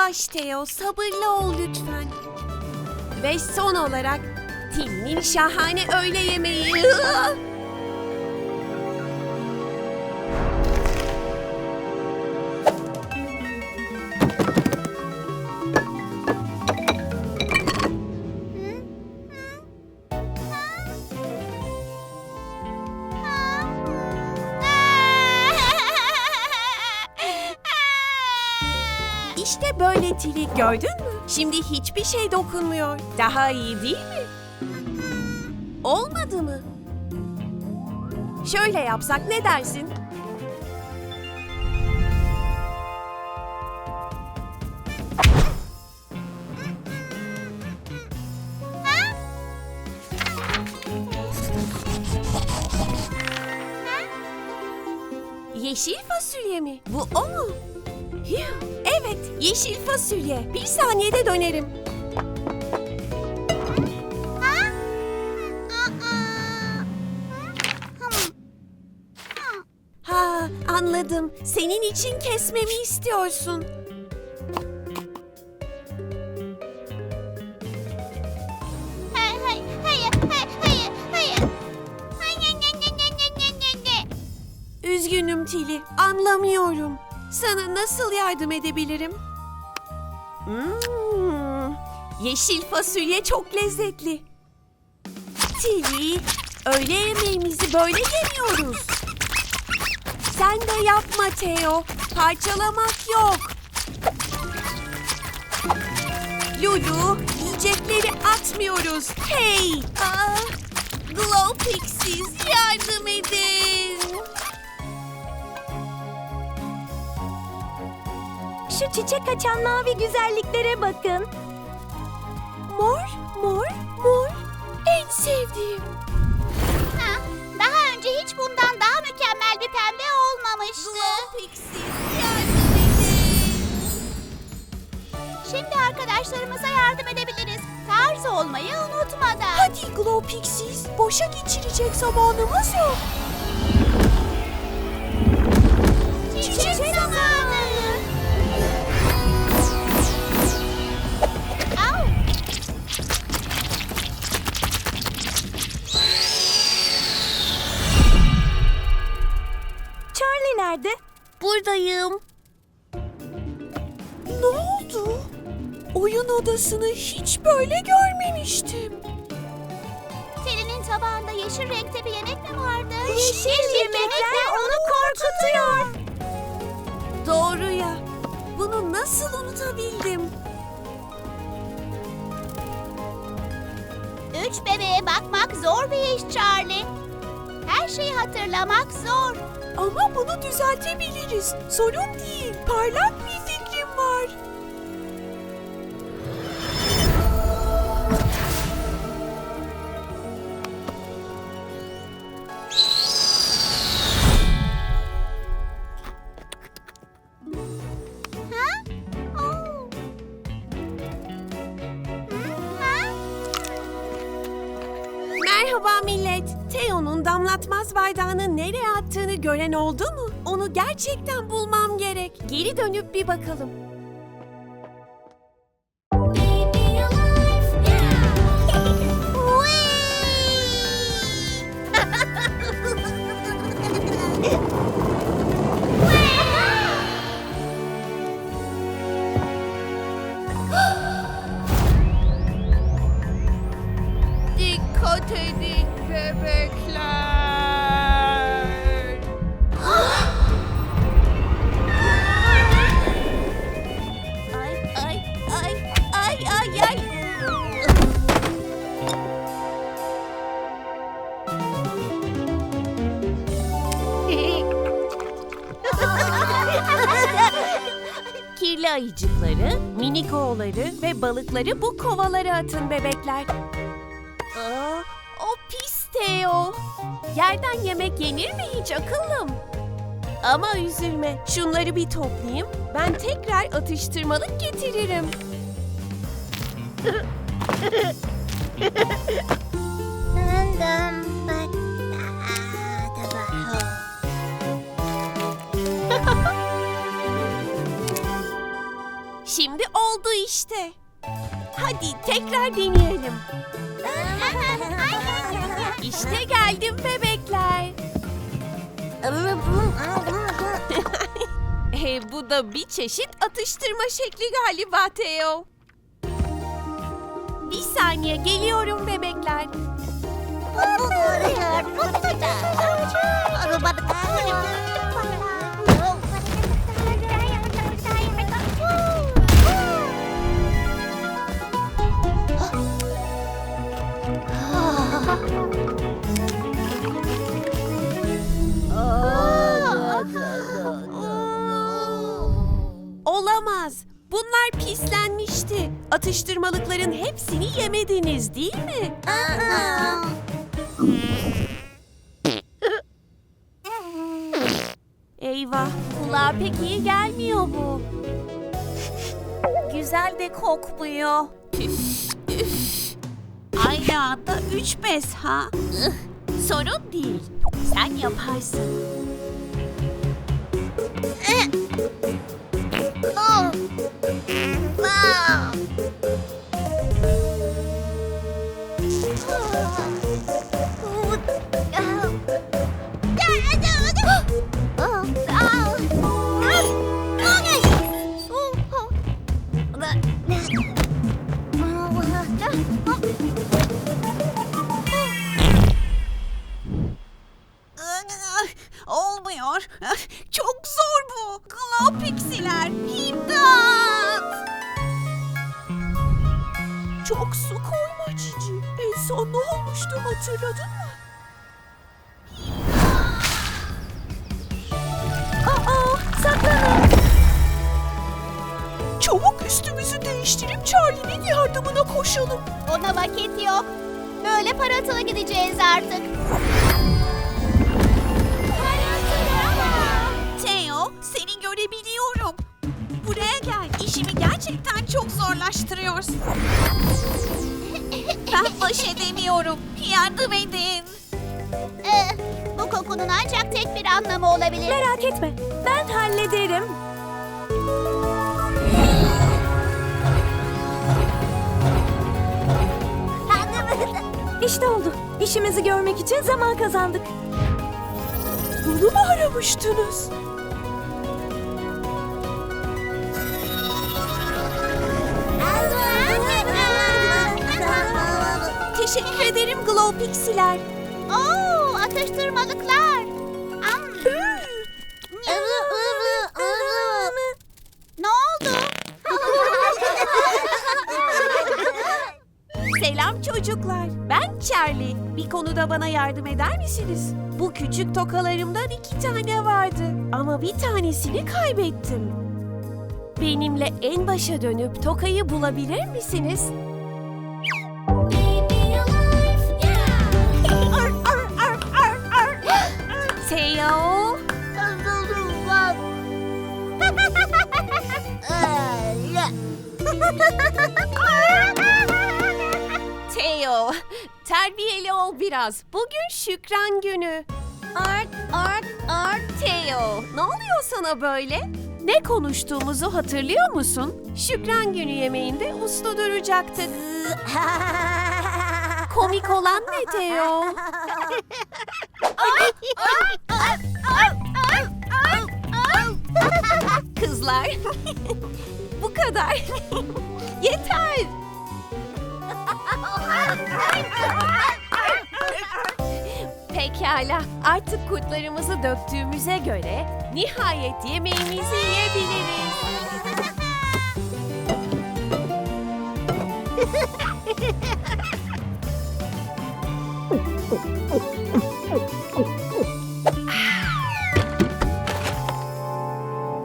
Yavaş Teo, sabırlı ol lütfen. Ve son olarak Tim'in şahane öğle yemeği. Tili gördün mü? Şimdi hiçbir şey dokunmuyor. Daha iyi değil mi? Olmadı mı? Şöyle yapsak ne dersin? Yeşil fasulye mi? Bu o mu? Evet, yeşil fasulye. Bir saniyede dönerim. Ha, anladım. Senin için kesmemi istiyorsun. Hayır, hayır, hayır, hayır, hayır. Hayır. Üzgünüm Tili, anlamıyorum. Sana nasıl yardım edebilirim? Hmm, yeşil fasulye çok lezzetli. Tili, öğle yemeğimizi böyle yemiyoruz. Sen de yapma Teo, parçalamak yok. Lulu, yiyecekleri atmıyoruz. Hey! Aa, Şu çiçek açan mavi güzelliklere bakın. Mor, mor, mor. En sevdiğim. Ha, daha önce hiç bundan daha mükemmel bir pembe olmamıştı. Pixies yardım edin. Şimdi arkadaşlarımıza yardım edebiliriz. Tarz olmayı unutmadan. Hadi Glow Pixies, boşa geçirecek zamanımız yok. Buradayım. Ne oldu? Oyun odasını hiç böyle görmemiştim. Selin'in tabağında yeşil renkte bir yemek mi vardı? Yeşil yemekler onu korkutuyor. Doğru ya. Bunu nasıl unutabildim? Üç bebeğe bakmak zor bir iş Charlie. Her şeyi hatırlamak zor. Ama bunu düzeltebiliriz. Sorun değil. Parlak bir fikrim var. Gören oldu mu? Onu gerçekten bulmam gerek. Geri dönüp bir bakalım. Kirli ayıcıkları, minik oğulları ve balıkları bu kovalara atın bebekler. Aa, o pis Teo. Yerden yemek yenir mi hiç akıllım? Ama üzülme, şunları bir toplayayım. Ben tekrar atıştırmalık getiririm. Şimdi işte. Hadi tekrar deneyelim. İşte geldim bebekler. E, bu da bir çeşit atıştırma şekli galiba Theo. Bir saniye geliyorum bebekler. Olamaz. Bunlar pislenmişti. Atıştırmalıkların hepsini yemediniz değil mi? Eyvah, kulağa pek iyi gelmiyor bu. Güzel de kokmuyor. Aynı anda üç bez ha? Sorun değil. Sen yaparsın. Wow! Koşalım. Ona vakit yok. Böyle paratıla gideceğiz artık. Theo, seni görebiliyorum. Buraya gel. İşimi gerçekten çok zorlaştırıyorsun. Ben baş edemiyorum. Yardım edin. Ee, bu kokunun ancak tek bir anlamı olabilir. Merak etme. Ben hallederim. İşte oldu. İşimizi görmek için zaman kazandık. Bunu mu aramıştınız? Teşekkür ederim Glow Pixiler. Oo, atıştırmalıklar. Charlie. Bir konuda bana yardım eder misiniz? Bu küçük tokalarımdan iki tane vardı. Ama bir tanesini kaybettim. Benimle en başa dönüp tokayı bulabilir misiniz? Terbiyeli ol biraz. Bugün Şükran günü. Art, art, art. Theo, ne oluyor sana böyle? Ne konuştuğumuzu hatırlıyor musun? Şükran günü yemeğinde uslu duracaktık. Komik olan ne Theo? Kızlar, bu kadar. Yeter. Pekala, artık kurtlarımızı döktüğümüze göre nihayet yemeğimizi yiyebiliriz.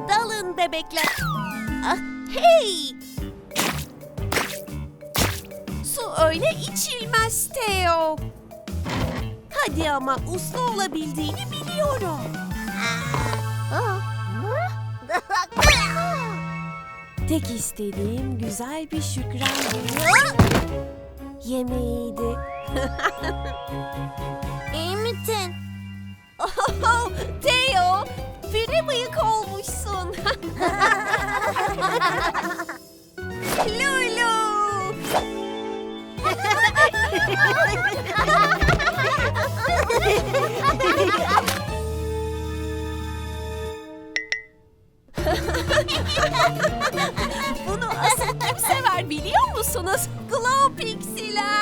Dalın bebekler. Ah, hey! Öyle içilmez Theo. Hadi ama uslu olabildiğini biliyorum. Tek istediğim güzel bir şükran günü yemeğiydi. İyi misin? Oh, Theo, pire bıyık olmuşsun. Louis. Bunu asıl kim sever biliyor musunuz? Glow Pixiler.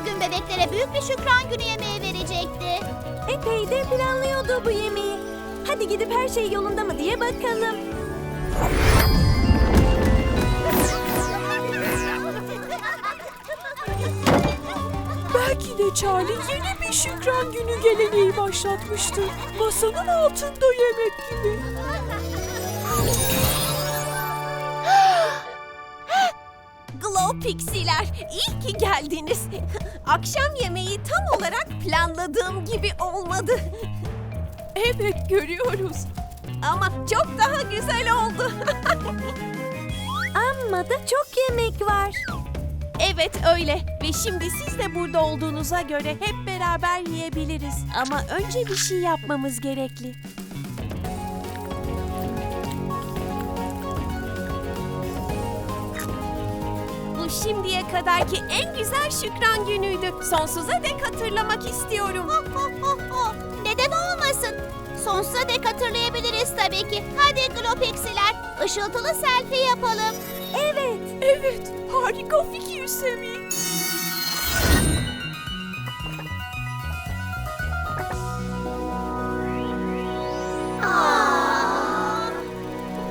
Bugün bebeklere büyük bir şükran günü yemeği verecekti. Epey de planlıyordu bu yemeği. Hadi gidip her şey yolunda mı diye bakalım. Belki de Charlie yeni bir şükran günü geleneği başlatmıştır. Masanın altında yemek gibi. Pixiler, iyi ki geldiniz. Akşam yemeği tam olarak planladığım gibi olmadı. Evet, görüyoruz. Ama çok daha güzel oldu. Amma da çok yemek var. evet öyle. Ve şimdi siz de burada olduğunuza göre hep beraber yiyebiliriz. Ama önce bir şey yapmamız gerekli. Şimdiye kadarki en güzel şükran günüydü. Sonsuza dek hatırlamak istiyorum. Neden olmasın? Sonsuza dek hatırlayabiliriz tabii ki. Hadi Glopexiler, ışıltılı selfie yapalım. Evet. Evet, harika fikir Semi.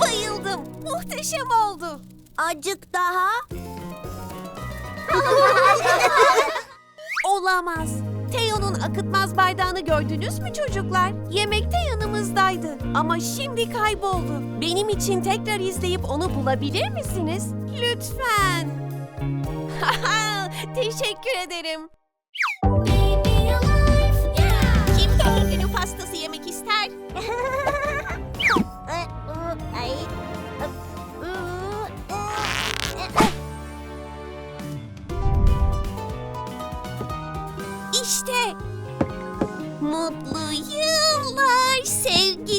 Bayıldım. Muhteşem oldu. Acık daha. Olamaz. Teo'nun akıtmaz bardağını gördünüz mü çocuklar? Yemekte yanımızdaydı ama şimdi kayboldu. Benim için tekrar izleyip onu bulabilir misiniz? Lütfen. Teşekkür ederim. Kim doğum günü pastası yemek ister?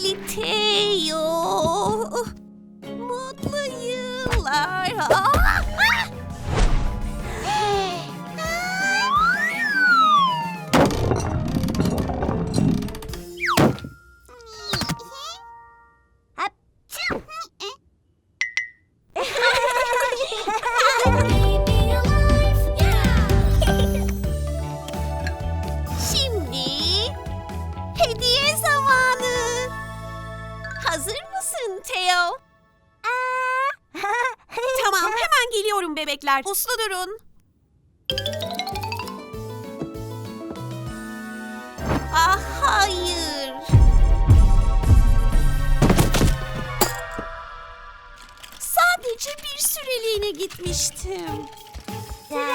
sevgili Teo. Mutlu yıllar. Aa! Bebekler. Uslu durun. Ah hayır. Sadece bir süreliğine gitmiştim.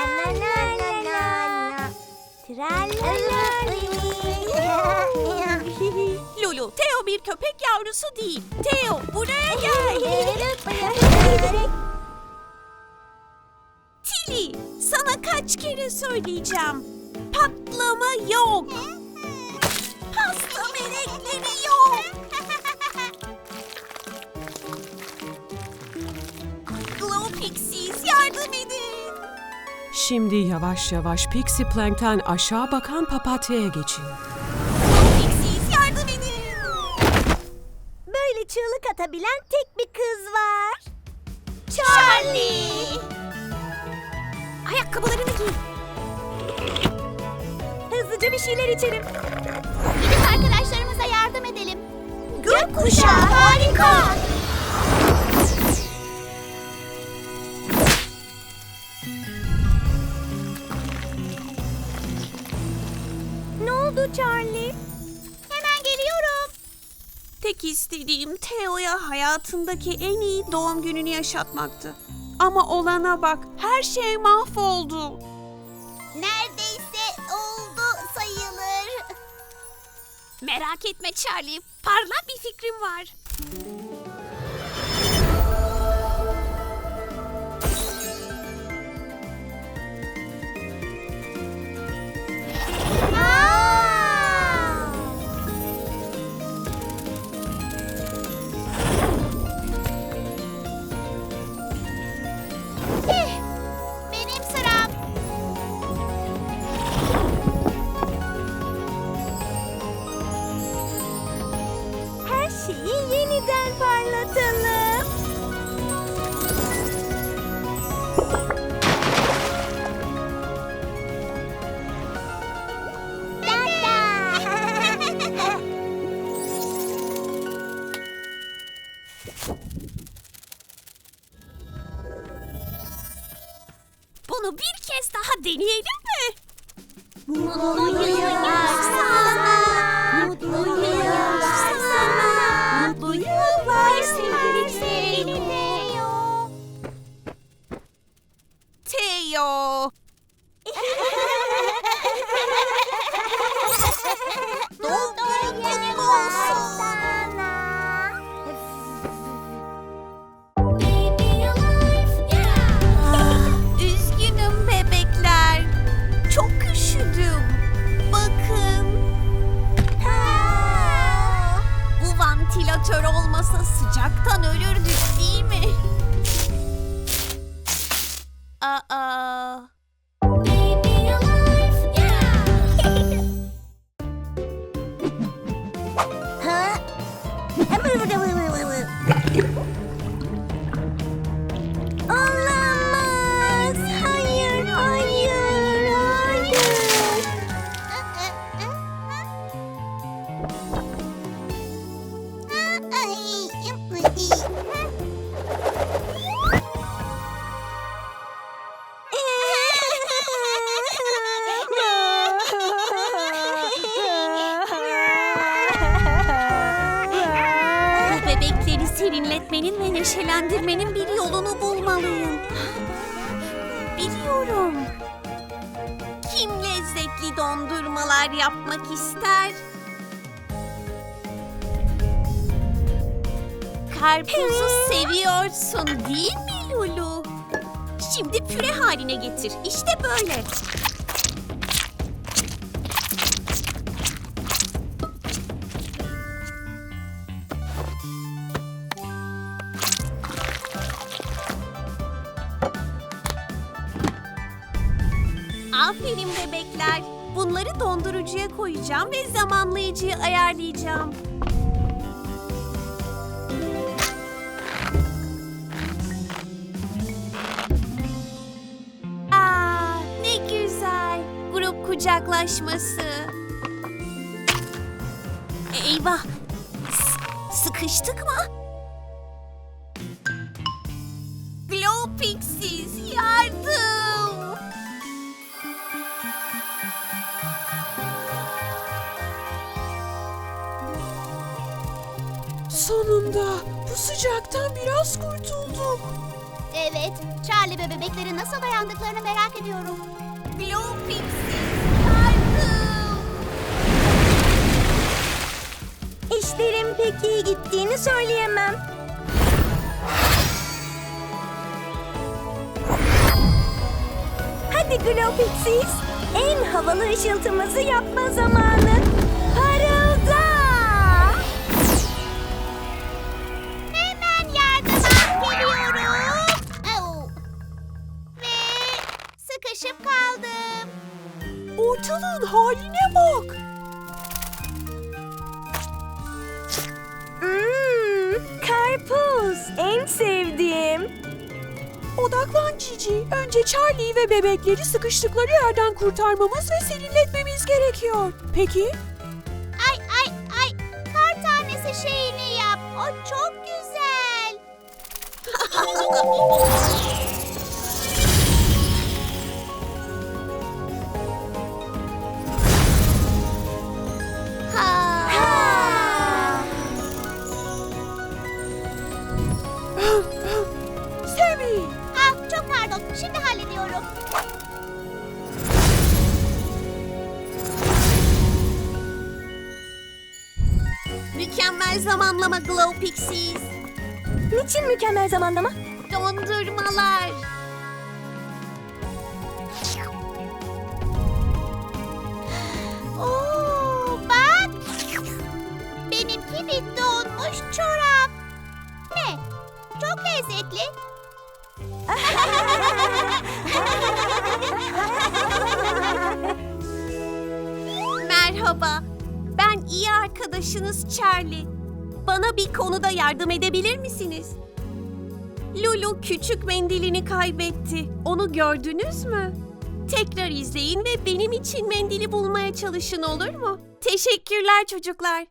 Lulu, Teo bir köpek yavrusu değil. Teo, buraya gel. kaç kere söyleyeceğim. Patlama yok. Pasta melekleri yok. Glow Pixies yardım edin. Şimdi yavaş yavaş Pixie Plank'ten aşağı bakan papatyaya geçin. Pixies yardım edin. Böyle çığlık atabilen tek bir kız var. Charlie. Ayakkabılarını giy. Hızlıca bir şeyler içelim. Gidip arkadaşlarımıza yardım edelim. Gökkuşağı harika. Ne oldu Charlie? Hemen geliyorum. Tek istediğim Teo'ya hayatındaki en iyi doğum gününü yaşatmaktı. Ama olana bak, her şey mahvoldu. Merak etme Charlie, parlak bir fikrim var. Yapmak ister? Karpuzu seviyorsun değil mi Lulu? Şimdi püre haline getir. İşte böyle. Dondurucuya koyacağım ve zamanlayıcıyı ayarlayacağım. Aa, ne güzel. Grup kucaklaşması. Eyvah. S- sıkıştık mı? Glow Pixies Sonunda bu sıcaktan biraz kurtulduk. Evet, Charlie ve bebekleri nasıl dayandıklarını merak ediyorum. Pixies yardım. İşlerin pek iyi gittiğini söyleyemem. Hadi Glow Pixies, en havalı ışıltımızı yapma zamanı. Odaklan Cici. Önce Charlie ve bebekleri sıkıştıkları yerden kurtarmamız ve serinletmemiz gerekiyor. Peki? Ay ay ay. Kar tanesi şeyini yap. O çok güzel. Charlie. bana bir konuda yardım edebilir misiniz? Lulu küçük mendilini kaybetti. Onu gördünüz mü? Tekrar izleyin ve benim için mendili bulmaya çalışın olur mu? Teşekkürler çocuklar.